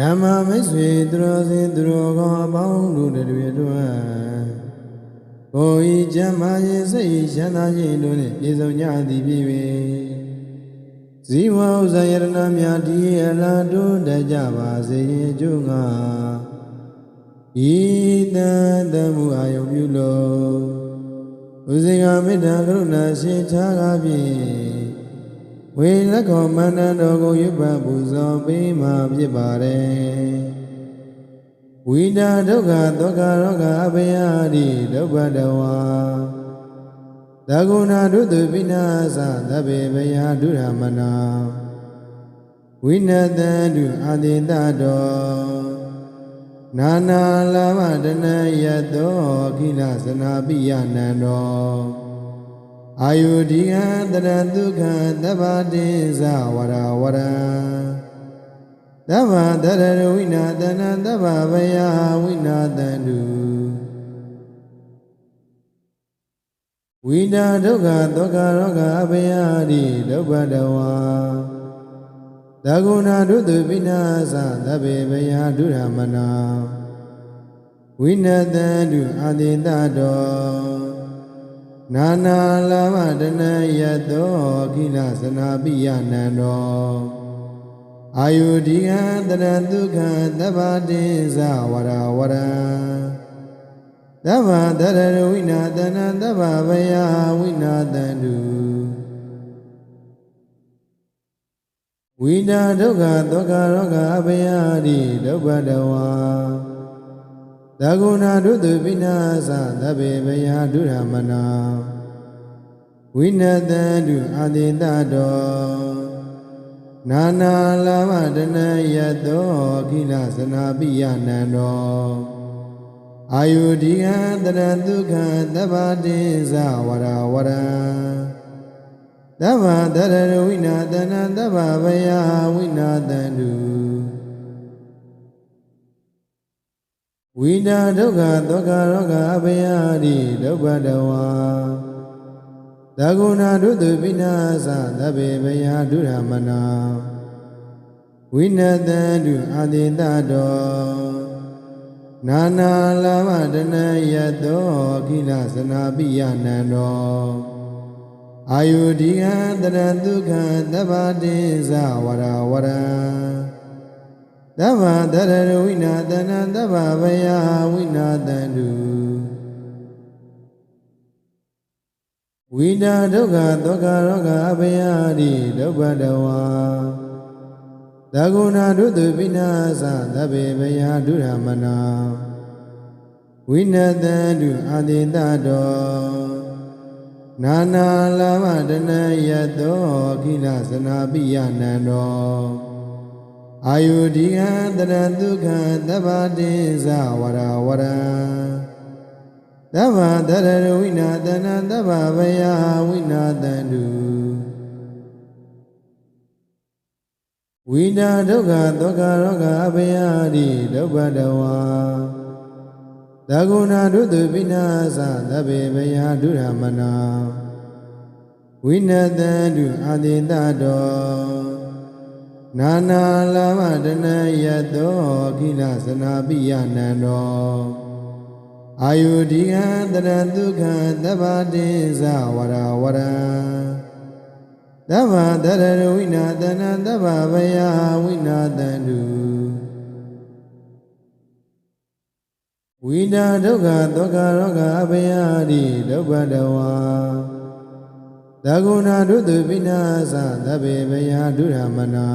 ဓမ္မမိတ်ဆွေသူတော်စင်သူတော်ကောင်းအပေါင်းတို့တွေတို့ကိုယ်ဤကျမ်းမာခြင်းစိတ်ဤချမ်းသာခြင်းတို့နှင့်ပြည့်စုံကြသည်ဖြစ်၍ဇီဝဥစ္စာယရဏများတည်အလားတို့တတ်ကြပါစေခြင်းအကျိုးငါဤတန်တမှုအာယုံပြုလို့ဥစေကမေတ္တာကရုဏာရှင်ထားကားဖြင့် ဝေလက်ခေါ်မန္တန်တော်ကိုရွတ်ပတ်ပူဇော်ပေးမှာဖြစ်ပါတယ်ဝိတာဒုက္ခဒုက္ခရောဂအဘယတိဒုက္ခတဝါသဂုဏဒုတုပိနာသသဗ္ဗေဘယဒုရမနာဝိနတံတုအာတိတတော်နာနာလာမတနယတောခိလသနာပိယနန္တော အာယုဒီကတရတုခသဗ္ဗတိဇဝရဝရံသဗ္ဗတရရဝိနာတနသဗ္ဗဗယဝိနာတန္တုဝိတာဒုက္ခဒုက္ခရောဂအဘယတိဒုက္ခတဝါသဂုဏဒုတုပိနာသသဗ္ဗေဘယဒုရမနာဝိနတံတုအာတိတတော် နာနာလာမတနယတောခိလသနာပိယနန္တောအာယုဒီကတရတုခသဗ္ဗတိဇဝရဝရံသဗ္ဗတရရဝိနာတနသဗ္ဗဗယဝိနာတန္တုဝိတာဒုက္ခဒုက္ခရောဂအဘယတိဒုက္ခတဝါ သဂုဏဒုတုပိနာသသဗ္ဗေဘယဒုရမနာဝိနတံတုအာတိတတော်နာနာလာမတနယတောခိလသနာပိယနန္တောအာယုဒီကတရတုခသဗ္ဗတိဇဝရဝရံသဗ္ဗတရရဝိနာတနသဗ္ဗဗယဝိနာတန္တု ဝိတာဒုက္ခဒုက္ခရောဂအဘယတိဒုက္ခတဝါသဂုဏဒုတုပိနာသသဗ္ဗေဘယဒုရမနာဝိနတံတုအာတိတတော်နာနာလာမတနယတောခိလသနာပိယနန္တောအာယုဒီကတရတုခသဗ္ဗတိဇဝရဝရံ သဗ္ဗတရရဝိနာတနသဗ္ဗဗယဝိနာတန္တုဝိတာဒုက္ခဒုက္ခရောဂအဘယတိဒုက္ခတဝါသဂုဏဒုတုပိနာသသဗ္ဗေဘယဒုရမနာဝိနတံတုအာတိတတော်နာနာလာမတနယတောခိလသနာပိယနန္တော အာယုဒီကတရတုခသဗ္ဗတိဇဝရဝရံသဗ္ဗတရရဝိနာတနသဗ္ဗဗယဝိနာတန္တုဝိတာဒုက္ခဒုက္ခရောဂအဘယတိဒုက္ခတဝါသဂုဏဒုတုပိနာသသဗ္ဗေဘယဒုရမနာဝိနတံတုအာတိတတော် နာနာလာမတနယတောခိလသနာပိယနန္တောအာယုဒီကတရတုခသဗ္ဗတိဇဝရဝရံသဗ္ဗတရရဝိနာတနသဗ္ဗဗယဝိနာတန္တုဝိတာဒုက္ခဒုက္ခရောဂအဘယတိဒုက္ခတဝါ သဂုဏဒုတုပိနာသသဗ္ဗေဘယဒုရမနာ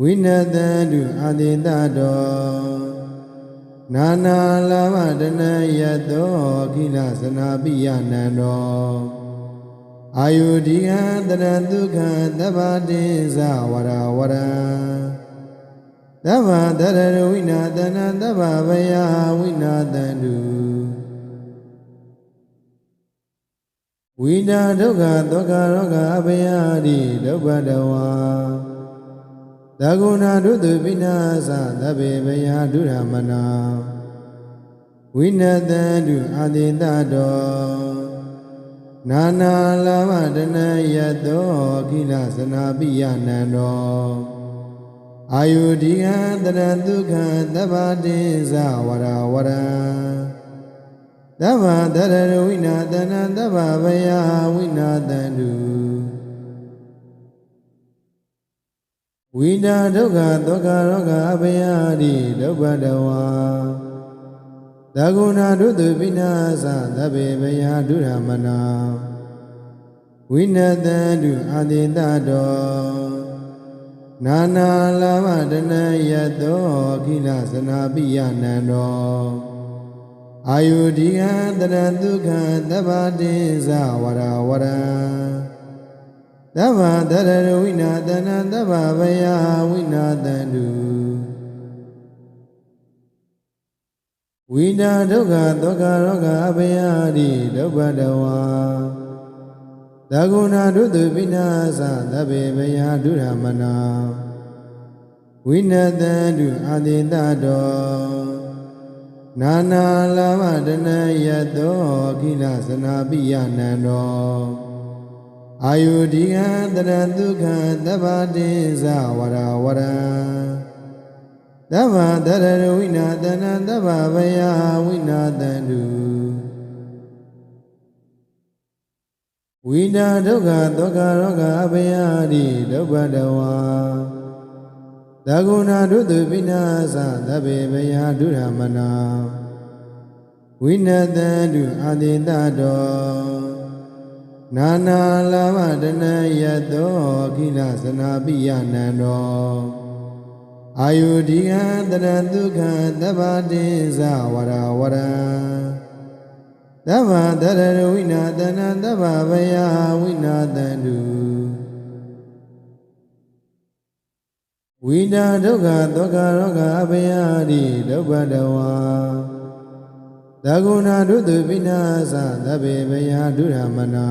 ဝိနတံတုအာတိတတော်နာနာလာမတနယတောခိလသနာပိယနန္တောအာယုဒီကတရတုခသဗ္ဗတိဇဝရဝရံသဗ္ဗတရရဝိနာတနသဗ္ဗဗယဝိနာတန္တု ဝိတာဒုက္ခဒုက္ခရောဂအဘယတိဒုက္ခတဝါသဂုဏဒုတုပိနာသသဗ္ဗေဘယဒုရမနာဝိနတံတုအာတိတတော်နာနာလာမတနယတောခိလသနာပိယနန္တောအာယုဒီကတရဒုက္ခသဗ္ဗတိဇဝရဝရ သဗ္ဗတရရဝိနာတနသဗ္ဗဗယဝိနာတန္တုဝိနာဒုက္ခဒုက္ခရောဂအဘယတိဒုက္ခတဝါသကုဏဒုတုပိနာသသဗ္ဗေဘယဒုရမနာဝိနတန္တုအာတိတတောနာနာလာဘတနယတောခိလသနာပိယနန္တော အာယုဒီကတရဒုက္ခသဗ္ဗတိဇဝရဝရသဗ္ဗတရရဝိနာတနသဗ္ဗဗယဝိနာတန္တုဝိနာဒုက္ခဒုက္ခရောဂအဘယတိဒုက္ခတဝါသကုဏဒုတုပိနာသသဗ္ဗေဘယဒုရမနာဝိနတံတုအာတိတတော နာနာလာမတနယတောခိလသနာပိယနန္တောအာယုဒီကတရဒုက္ခသဗ္ဗတိဇဝရဝရသဗ္ဗတရရဝိနာတနသဗ္ဗဗယဝိနာတန္တုဝိနာဒုက္ခဒုက္ခရောဂအဘယတိဒုက္ခတဝါ သကုဏဒုတုပိနာသသဗ္ဗေဘယဒုရမနာဝိနတံတုအာတိတတောနာနာလာဘတနယတောခိလသနာပိယနန္တောအာယုဒီကတရဒုက္ခသဗ္ဗတိဇဝရဝရသဗ္ဗတရရဝိနာတနသဗ္ဗဗယဝိနာတန္တု ဝိနာဒုက္ခဒုက္ခရောဂအဘယတိဒုက္ခတဝါသကုဏဒုတုပိနာသသဗ္ဗေဘယဒုရမနာ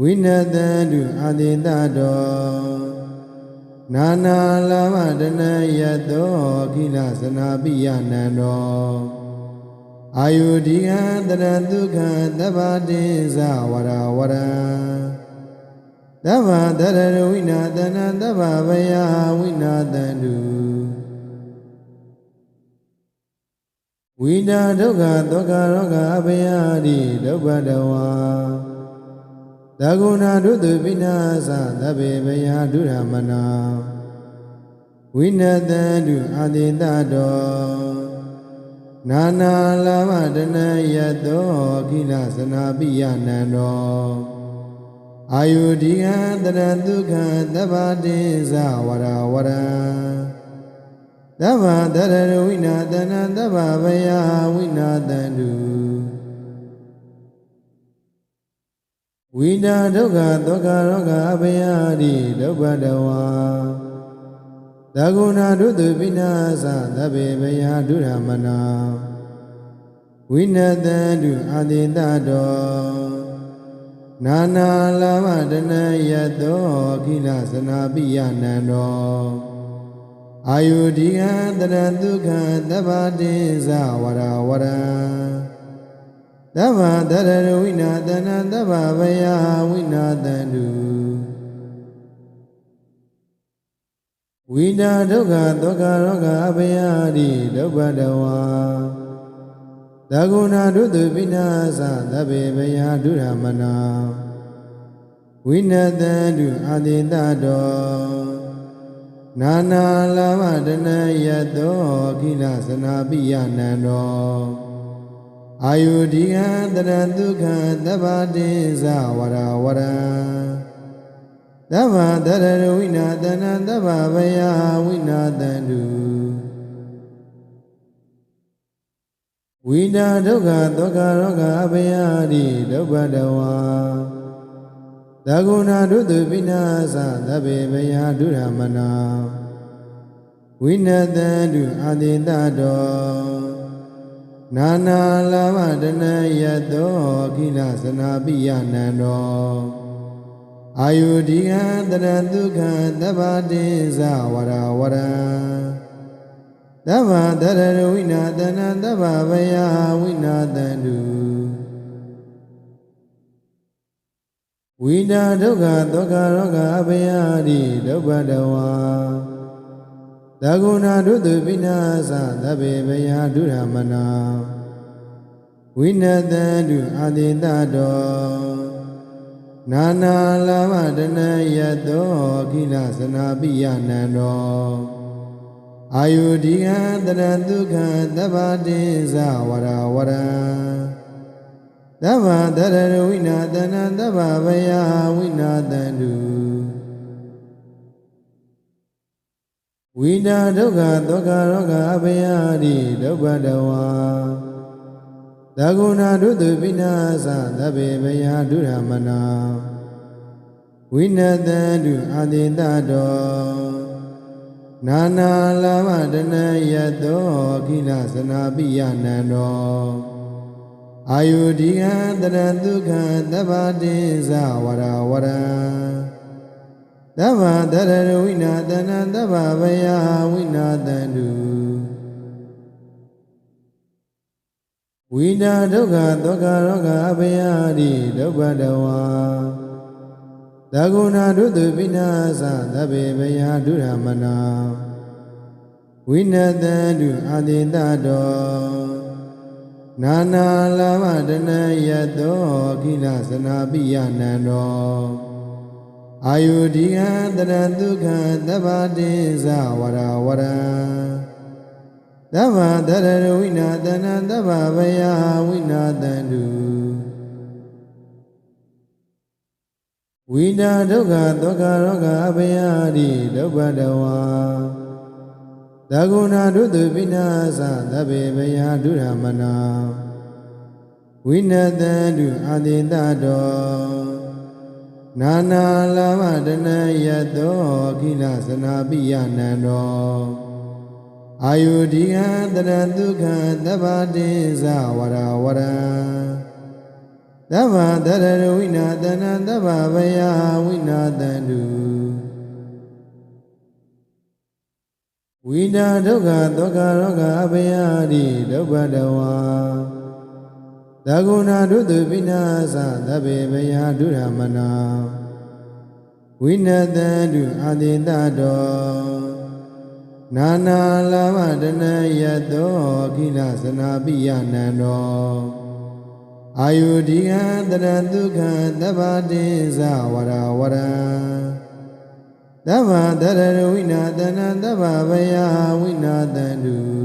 ဝိနတံတုအာတိတတောနာနာလာဘတနယတောခိလသနာပိယနန္တောအာယုဒီကတရဒုက္ခသဗ္ဗတိဇဝရဝရ သဗ္ဗတရရဝိနာတနသဗ္ဗဗယဝိနာတန္တုဝိနာဒုက္ခဒုက္ခရောဂအဘယတိဒုက္ခတဝါသကုဏဒုတုပိနာသသဗ္ဗေဘယဒုရမနာဝိနတံတုအာတိတတောနာနာလာမတနယတောခိလသနာပိယနန္တော အာယုဒီကတရဒုက္ခသဗ္ဗတိဇဝရဝရသဗ္ဗတရရဝိနာတနသဗ္ဗဗယဝိနာတန္တုဝိနာဒုက္ခဒုက္ခရောဂအဘယတိဒုက္ခတဝါသကုဏဒုတုပိနာသသဗ္ဗေဘယဒုရမနာဝိနတံတုအာတိတတော နာနာလာဘတနယတောခိလသနာပိယနန္တောအာယုဒီကတရဒုက္ခသဗ္ဗတိဇဝရဝရသဗ္ဗတရရဝိနာတနသဗ္ဗဗယဝိနာတန္တုဝိနာဒုက္ခဒုက္ခရောဂအဘယတိဒုက္ခတဝါ သကုဏဒုတုပိနာသသဗ္ဗေဘယဒုရမနာဝိနတံတုအာတိတတောနာနာလာဘတနယတောခိလသနာပိယနန္တောအာယုဒီကတရဒုက္ခသဗ္ဗတိဇဝရဝရသဗ္ဗတရရဝိနာတနသဗ္ဗဗယဝိနာတန္တု ဝိနာဒုက္ခဒုက္ခရောဂအဘယတိဒုက္ခတဝါသကုဏဒုတုပိနာသသဗ္ဗေဘယဒုရမနာဝိနတံတုအာတိတတောနာနာလာဘတနယတောခိလသနာပိယနန္တောအာယုဒီကတရဒုက္ခသဗ္ဗတိဇဝရဝရ သဗ္ဗတရရဝိနာတနသဗ္ဗဗယဝိနာတန္တုဝိနာဒုက္ခဒုက္ခရောဂအဘယတိဒုက္ခတဝါသသကုဏဒုတုပိနာသသဗ္ဗေဘယဒုရမနာဝိနတံတုအာတိတတောနာနာလာမတနယတောခိလသနာပိယနန္တော အာယုဒီကံတရဒုက္ခသဗ္ဗတိဇဝရဝရံသဗ္ဗတရရဝိနာတနသဗ္ဗဗယဝိနာတန္တုဝိနာဒုက္ခဒုက္ခရောဂအဘယတိဒုက္ခတဝါသဂုဏဒုတုပိနာသသဗ္ဗေဘယဒုရမနာဝိနတံတုအာတိတတော နာနာလာမတနယတောခိလသနာပိယနန္တောအာယုဒီကံတရဒုက္ခသဗ္ဗတိဇဝရဝရံသဗ္ဗတရရဝိနာတနသဗ္ဗဗယဝိနာတန္တုဝိနာဒုက္ခဒုက္ခရောဂအဘယတိဒုက္ခတဝါ သကုဏဒုတုပိနာသသဗ္ဗေဘယဒုရမနာဝိနတံတုအာတိတတောနာနာလာမတနယတောခိလသနာပိယနန္တောအာယုဒီကံတရဒုက္ခသဗ္ဗတိဇဝရဝရံသဗ္ဗတရရဝိနာတနသဗ္ဗဗယဝိနာတန္တု ဝိနာဒုက္ခဒုက္ခရောဂအဘယတိဒုက္ခတဝါသကုဏဒုတုပိနာသသဗ္ဗေဘယဒုရမနာဝိနတံတုအာတိတတောနာနာလာမတနယတောခိလသနာပိယနန္တောအာယုဒီကံတရဒုက္ခသဗ္ဗတိဇဝရဝရံ သဗ္ဗတရရဝိနာတနသဗ္ဗဗယဝိနာတန္တုဝိနာဒုက္ခဒုက္ခရောဂအဘယတိဒုက္ခတဝါသကုဏဒုတုပိနာသသဗ္ဗေဘယဒုရမနာဝိနတံတုအာတိတတောနာနာလာမတနယတောခိလသနာပိယနန္တော အာယုဒီကံတရဒုက္ခသဗ္ဗတိဇဝရဝရံသဗ္ဗတရရဝိနာတနသဗ္ဗဗယဝိနာတန္တု